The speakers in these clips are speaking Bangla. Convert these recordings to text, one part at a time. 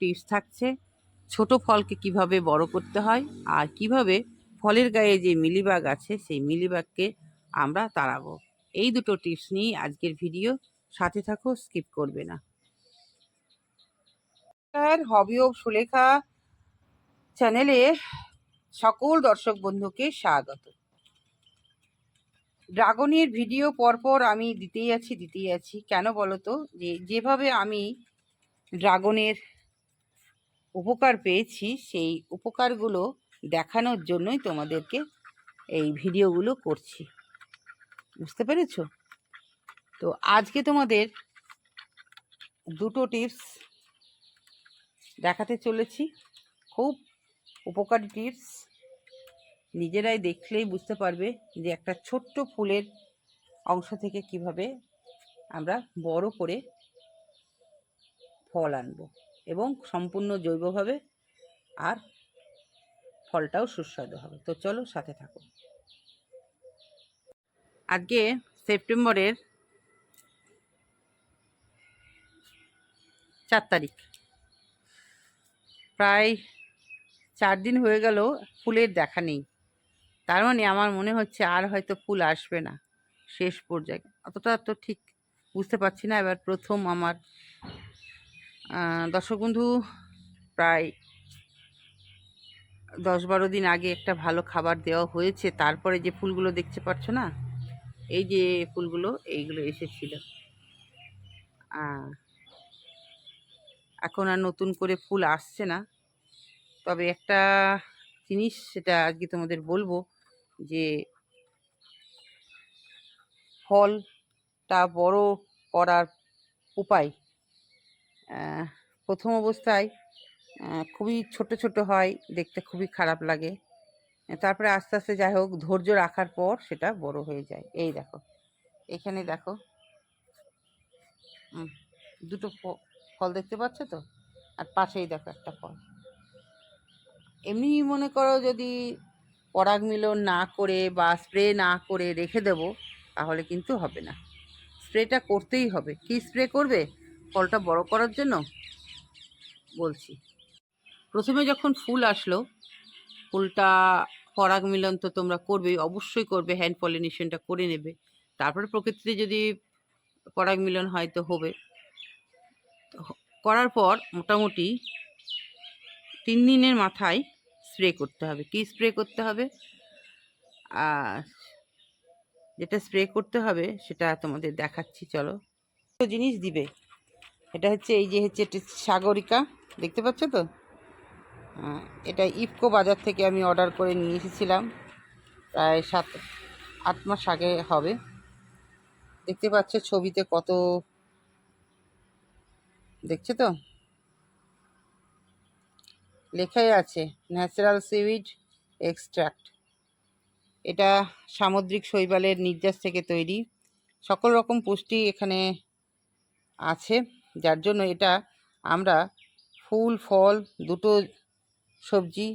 টিপস থাকছে। ছোট ফলকে কীভাবে বড় করতে হয় আর কীভাবে ফলের গায়ে যে মিলিবাগ আছে, সেই মিলিবাগকে আমরা তাড়াবো। এই দুটো টিপস নিয়েই আজকের ভিডিও। সাথে থাকো, স্কিপ করবে না। হবি ও সুলেখা চ্যানেলে সকল দর্শক বন্ধুকে স্বাগত। ড্রাগনের ভিডিও পরপর আমি দিতেই আছি দিতেই আছি। কেন বলো তো? যে, যেভাবে আমি ড্রাগনের উপকার পেয়েছি, সেই উপকারগুলো দেখানোর জন্যই তোমাদেরকে এই ভিডিওগুলো করছি। বুঝতে পেরেছ? তো আজকে তোমাদের দুটো টিপস দেখাতে চলেছি। খুব উপকারী টিপস। নিজেরাই দেখলেই বুঝতে পারবে যে একটা ছোট্ট ফুলের অংশ থেকে কীভাবে আমরা বড় করে ফল আনব। এবং সম্পূর্ণ জৈবভাবে আর ফলটাও সুস্বাদু হবে। তো চলো সাথে থাকো। আজকে সেপ্টেম্বরের চার তারিখ। প্রায় চার দিন হয়ে গেল ফুলের দেখা নেই। তার মানে আমার মনে হচ্ছে আর হয়তো ফুল আসবে না শেষ পর্যায়ে। অতটা তো ঠিক বুঝতে পারছি না। এবার প্রথম আমার দর্শক বন্ধু, প্রায় দশ বারো দিন আগে একটা ভালো খাবার দেওয়া হয়েছে। তারপরে যে ফুলগুলো দেখতে পাচ্ছ না, এই যে ফুলগুলো, এইগুলো এসেছিল। এখন আর নতুন করে ফুল আসছে না। তবে একটা জিনিস সেটা আজকে তোমাদের বলব, যে ফলটা বড় করার উপায় প্রথম অবস্থায় খুবই ছোট ছোট হয়, দেখতে খুবই খারাপ লাগে। তারপরে আস্তে আস্তে যাই হোক, ধৈর্য রাখার পর সেটা বড় হয়ে যায়। এই দেখো, এখানে দেখো। দুটো ফল দেখতে পাচ্ছ তো? আর পাশেই দেখো একটা ফল। এমনি মনে করো যদি পরাগ মিলন না করে বা স্প্রে না করে রেখে দেব, তাহলে কিন্তু হবে না। স্প্রেটা করতেই হবে। কি স্প্রে করবে? ফলটা বড় করার জন্য? বলছি। প্রথমে যখন ফুল আসলো, ফুলটা পরাগ মিলন তো তোমরা করবেই, অবশ্যই করবে হ্যান্ড পলিনেশনটা করে নেবে। তারপরে প্রকৃতিতে যদি পরাগ মিলন হয় তো হবে। করার পর মোটামুটি তিন দিনের মাথায় স্প্রে করতে হবে। কি স্প্রে করতে হবে? আর যেটা স্প্রে করতে হবে সেটা তোমাদের দেখাচ্ছি, চলো। জিনিস দিবে। এটা হচ্ছে এই যে হচ্ছে সাগরিকা, দেখতে পাচ্ছ তো? এটা ইফকো বাজার থেকে আমি অর্ডার করে নিয়ে এসেছিলাম, প্রায় সাত, আট মাস আগে হবে। দেখতে পাচ্ছ ছবিতে কত, দেখছ তো? লেখাই আছে, ন্যাচারাল সিউইড এক্সট্রাক্ট। এটা সামুদ্রিক শৈবালের নির্যাস থেকে তৈরি। সকল রকম পুষ্টি এখানে আছে। যার জন্য এটা আমরা ফুল, ফল, দুটো সবজি,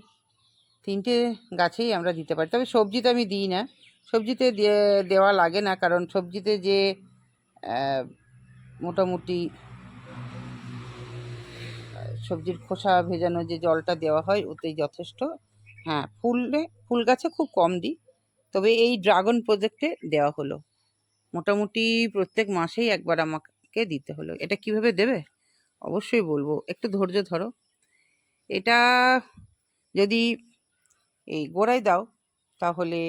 তিনটে গাছেই আমরা দিতে পারি। তবে সবজিতে আমি দিই না। সবজিতে দেওয়া লাগে না কারণ সবজিতে যে মোটামুটি সবজির খোসা ভেজানো যে জলটা দেওয়া হয় ওতেই যথেষ্ট। হ্যাঁ ফুলে, ফুল গাছে খুব কম দিই। তবে এই ড্রাগন প্রজেক্টে দেওয়া হলো। মোটামুটি প্রত্যেক মাসেই একবার আমাকে দিতে হলো? এটা কীভাবে দেবে? অবশ্যই বলব। একটু ধৈর্য ধরো। এটা যদি এই গোড়ায় দাও, তাহলে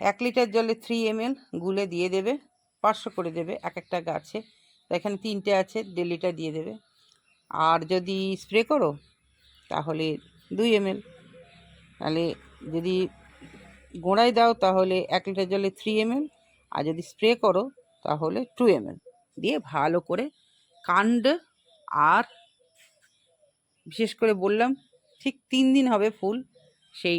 এক লিটার জলে থ্রি এমএল গুলে দিয়ে দেবে। পাঁচশো করে দেবে এক একটা গাছে। এখানে তিনটে আছে, দেড় লিটার দিয়ে দেবে। আর যদি স্প্রে করো, তাহলে দুই এমএল তাহলে যদি গোড়ায় দাও, তাহলে এক লিটার জলে থ্রি এমএল আর যদি স্প্রে করো তাহলে টু এমএল দিয়ে ভালো করে কাণ্ড আর বিশেষ করে বললাম ঠিক তিন দিন হবে ফুল, সেই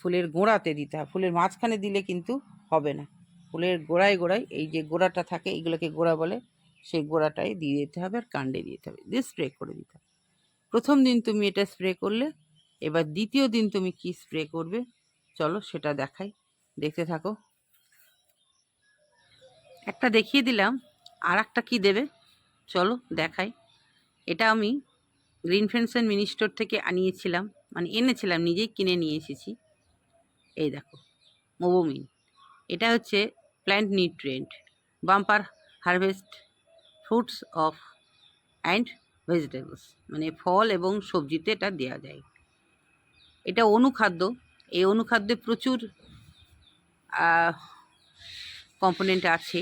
ফুলের গোড়াতে দিতে হয় ফুলের মাঝখানে দিলে কিন্তু হবে না। ফুলের গোড়ায় গোড়ায় এই যে গোড়াটা থাকে, এইগুলোকে গোড়া বলে, সেই গোড়াটাই দিয়ে দিতে হবে আর কাণ্ডে দিতে হবে। দিয়ে স্প্রে করে দিতে হবে। প্রথম দিন তুমি এটা স্প্রে করলে, এবার দ্বিতীয় দিন তুমি কি স্প্রে করবে, চলো সেটা দেখাই। দেখতে থাকো। একটা দেখিয়ে দিলাম আর একটা কী দেবে? চলো দেখাই। এটা আমি গ্রিন অ্যান্ড মিনি স্টোর থেকে আনিয়েছিলাম মানে এনেছিলাম, নিজেই কিনে নিয়ে এসেছি। এই দেখো, মোবোমিন। এটা হচ্ছে plant nutrient bumper harvest fruits of and vegetables মানে ফল এবং সবজিতে এটা দেওয়া যায়। এটা অনুখাদ্য, এই অনুখাদ্যে প্রচুর কম্পোনেন্ট আছে।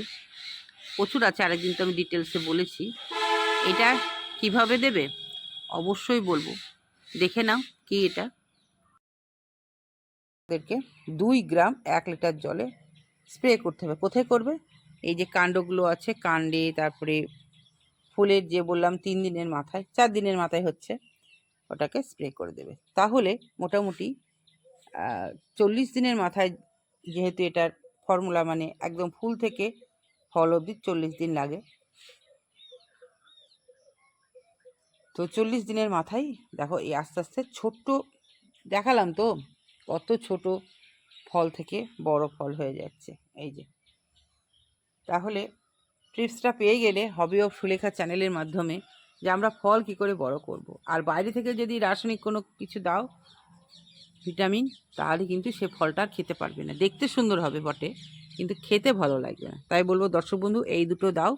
প্রচুর আছে, আরেকদিন তো আমি ডিটেলসে বলেছি। এটা কীভাবে দেবে? অবশ্যই বলব। দেখে নাও কি এটা। ওদেরকে দুই গ্রাম এক লিটার জলে স্প্রে করতে হবে। কোথায় করবে? এই যে কাণ্ডগুলো আছে, কাণ্ডে, তারপরে ফুলের যে বললাম তিন দিনের মাথায়, চার দিনের মাথায় হচ্ছে, ওটাকে স্প্রে করে দেবে। তাহলে মোটামুটি চল্লিশ দিনের মাথায় যেহেতু এটার ফর্মুলা মানে একদম ফুল থেকে ফল অবধি চল্লিশ দিন লাগে। তো চল্লিশ দিনের মাথায় দেখো এই আস্তে আস্তে ছোট্ট দেখালাম তো কত ছোট ফল থেকে বড় ফল হয়ে যাচ্ছে। এই যে। তাহলে ট্রিপসটা পেয়ে গেলে হবি অফ সুলেখা চ্যানেলের মাধ্যমে যে আমরা ফল কি করে বড় করব। আর বাইরে থেকে যদি রাসায়নিক কোনো কিছু দাও ভিটামিন, তাহলে কিন্তু সে ফলটা আর খেতে পারবে না। দেখতে সুন্দর হবে বটে, কিন্তু খেতে ভালো লাগবে না। তাই বলব, দর্শক বন্ধু, এই দুটো দাও।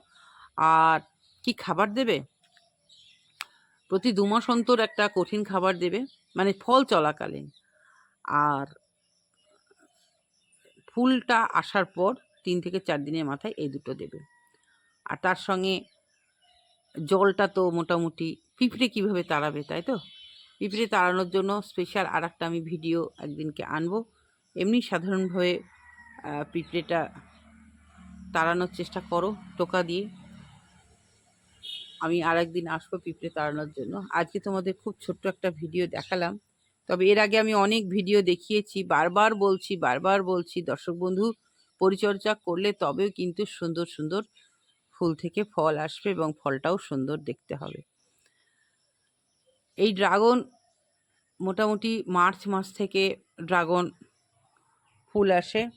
আর কি খাবার দেবে? প্রতি দু মাস অন্তর একটা কঠিন খাবার দেবে মানে ফল চলাকালীন। আর ফুলটা আসার পর তিন থেকে চার দিনের মাথায় এই দুটো দেবে। আর তার সঙ্গে জলটা তো মোটামুটি, পিঁপড়ে কীভাবে তাড়াবে, তাই তো? পিঁপড়ে তাড়ানোর জন্য স্পেশাল আর একটা আমি ভিডিও একদিনকে আনব। এমনি সাধারণভাবে পিঁপড়েটা তাড়ানোর চেষ্টা করো, টোকা দিয়ে। আমি আর একদিন আসব পিঁপড়ে তাড়ানোর জন্য। আজকে তোমাদের খুব ছোট্ট একটা ভিডিও দেখালাম। তবে এর আগে আমি অনেক ভিডিও দেখিয়েছি, বারবার বলছি বারবার বলছি, দর্শক বন্ধু, পরিচর্যা করলে তবেও কিন্তু সুন্দর সুন্দর ফুল থেকে ফল আসবে এবং ফলটাও সুন্দর দেখতে হবে। এই ড্রাগন মোটামুটি মার্চ মাস থেকে ড্রাগন ফুল আসে।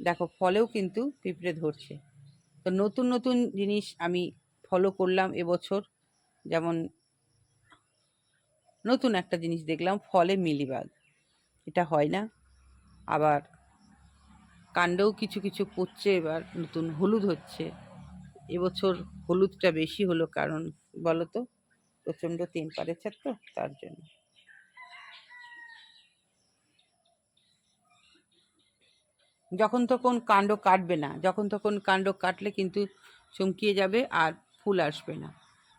দেখো, ফলেও কিন্তু পিঁপড়ে ধরছে। তো নতুন নতুন জিনিস আমি ফলো করলাম এবছর। যেমন নতুন একটা জিনিস দেখলাম, ফলে মিলিবাগ। এটা হয় না। আবার কাণ্ডেও কিছু কিছু পড়ছে এবার নতুন হলুদ হচ্ছে। এবছর হলুদটা বেশি হলো কারণ, বলো তো? প্রচণ্ড টেম্পারেচার তো, তার জন্য। যখন তখন কাণ্ড কাটবে না, যখন তখন কাণ্ড কাটলে কিন্তু চমকিয়ে যাবে আর ফুল আসবে না।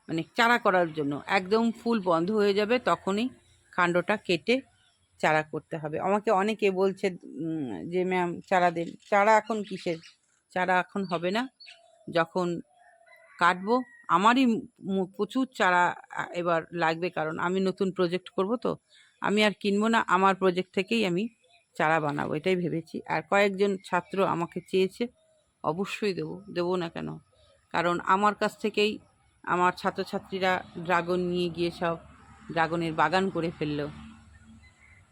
মানে চারা করার জন্য, একদম ফুল বন্ধ হয়ে যাবে তখনই কাণ্ডটা কেটে চারা করতে হবে। আমাকে অনেকে বলছে যে ম্যাম চারা দেন, চারা এখন কিসের? চারা এখন হবে না, যখন কাটবো আমারই প্রচুর চারা এবার লাগবে কারণ আমি নতুন প্রজেক্ট করব তো। আমি আর কিনবো না, আমার প্রজেক্ট থেকেই আমি চারা বানাবো, এটাই ভেবেছি। আর কয়েকজন ছাত্র আমাকে চেয়েছে, অবশ্যই দেবো দেবো না কেন? কারণ আমার কাছ থেকেই আমার ছাত্রছাত্রীরা ড্রাগন নিয়ে গিয়ে সব ড্রাগনের বাগান করে ফেলল।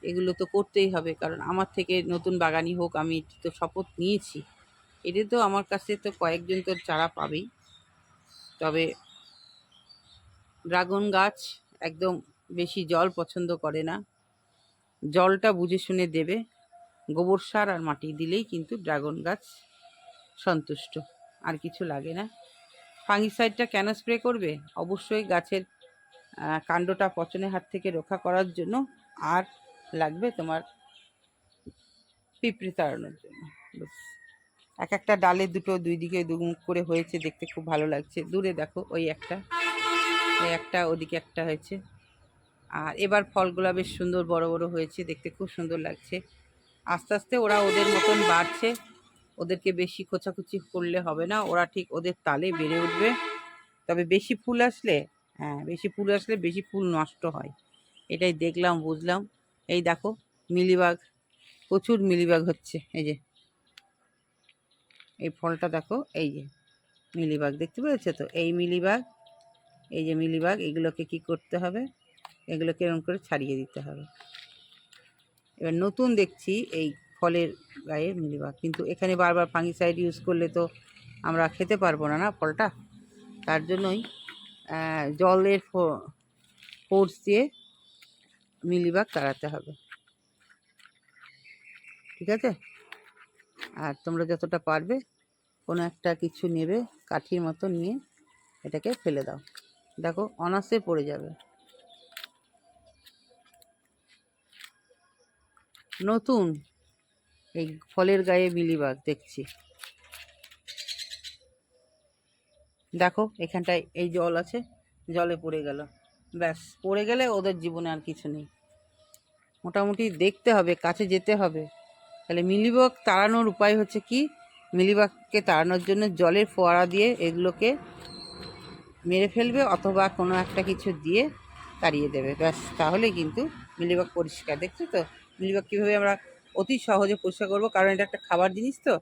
এগুলো তো করতেই হবে, কারণ আমার থেকে নতুন বাগানি হোক, আমি তো শপথ নিয়েছি। এটা তো আমার কাছে তো কয়েকজন তো চারা পাবেই। তবে ড্রাগন গাছ একদম বেশি জল পছন্দ করে না। জলটা বুঝে শুনে দেবে। গোবর সার আর মাটি দিলেই কিন্তু ড্রাগন গাছ সন্তুষ্ট। আর কিছু লাগে না। ফাঙ্গিসাইডটা কেন স্প্রে করবে? অবশ্যই গাছের কাণ্ডটা পচনের হাত থেকে রক্ষা করার জন্য আর লাগবে তোমার পিঁপড়ে তাড়ানোর জন্য। এক একটা ডালে দুটো দুই দিকে দুমুখ করে হয়েছে, দেখতে খুব ভালো লাগছে। দূরে দেখো, ওই একটা ওই একটা, ওদিকে একটা হয়েছে। আর এবার ফলগুলো বেশ সুন্দর বড় বড় হয়েছে, দেখতে খুব সুন্দর লাগছে। আস্তে আস্তে ওরা ওদের মতন বাড়ছে, ওদেরকে বেশি খোঁচাখুচি করলে হবে না, ওরা ঠিক ওদের তালে বেড়ে উঠবে। তবে বেশি ফুল আসলে হ্যাঁ বেশি ফুল আসলে বেশি ফুল নষ্ট হয়। এটাই দেখলাম, বুঝলাম। এই দেখো, মিলিবাগ, প্রচুর মিলিবাগ হচ্ছে, এই যে। এই ফলটা দেখো, এই যে মিলিবাগ, দেখতে পেয়েছ তো? এই মিলিবাগ, এই যে মিলিবাগ, এগুলোকে কি করতে হবে? এগুলোকে এরকম করে ছাড়িয়ে দিতে হবে। এবার নতুন দেখছি এই ফলের গায়ে মিলিবাগ, কিন্তু এখানে বারবার ফাঙ্গিসাইড ইউজ করলে তো আমরা খেতে পারব না না ফলটা? তার জন্যই জলের ফোর্স দিয়ে মিলিবাগ তাড়াতে হবে। ঠিক আছে? আর তোমরা যতটা পারবে কোনো একটা কিছু নেবে, কাঠির মতো নিয়ে এটাকে ফেলে দাও। দেখো অনাসে পড়ে যাবে। নতুন এই ফলের গায়ে মিলিবাগ দেখছি। দেখো, এখানটায় এই জল আছে, জলে পড়ে গেল। ব্যাস, পড়ে গেলে ওদের জীবনে আর কিছু নেই। মোটামুটি দেখতে হবে, কাছে যেতে হবে। তাহলে মিলিবাগ তাড়ানোর উপায় হচ্ছে কি? মিলিবাগকে তাড়ানোর জন্য জলের ফোয়ারা দিয়ে এগুলোকে মেরে ফেলবে অথবা কোনো একটা কিছু দিয়ে তাড়িয়ে দেবে। ব্যাস তাহলে কিন্তু মিলিবাগ পরিষ্কার। দেখছ তো? মিলিবাগ কীভাবে আমরা অতি সহজে পরিষ্কার করব? কারণ এটা একটা খাবার জিনিস তো।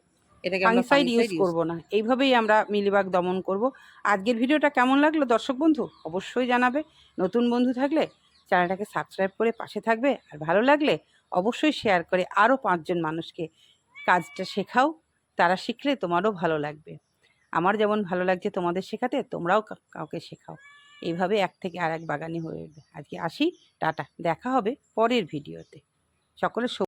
এটাকে ফাঙ্গিসাইড ইউজ করব না। এইভাবেই আমরা মিলিবাগ দমন করব। আজকের ভিডিওটা কেমন লাগল দর্শক বন্ধু? অবশ্যই জানাবে। নতুন বন্ধু থাকলে চ্যানেলটাকে সাবস্ক্রাইব করে পাশে থাকবে। আর ভালো লাগলে অবশ্যই শেয়ার করে আরও পাঁচজন মানুষকে কাজটা শেখাও। তারা শিখলে তোমারও ভালো লাগবে। আমার যেমন ভালো লাগছে তোমাদের শেখাতে, তোমরাও কাউকে শেখাও। এইভাবে এক থেকে আর এক বাগানি হয়ে উঠবে আজকে আসি, টাটা। দেখা হবে পরের ভিডিওতে। সকলে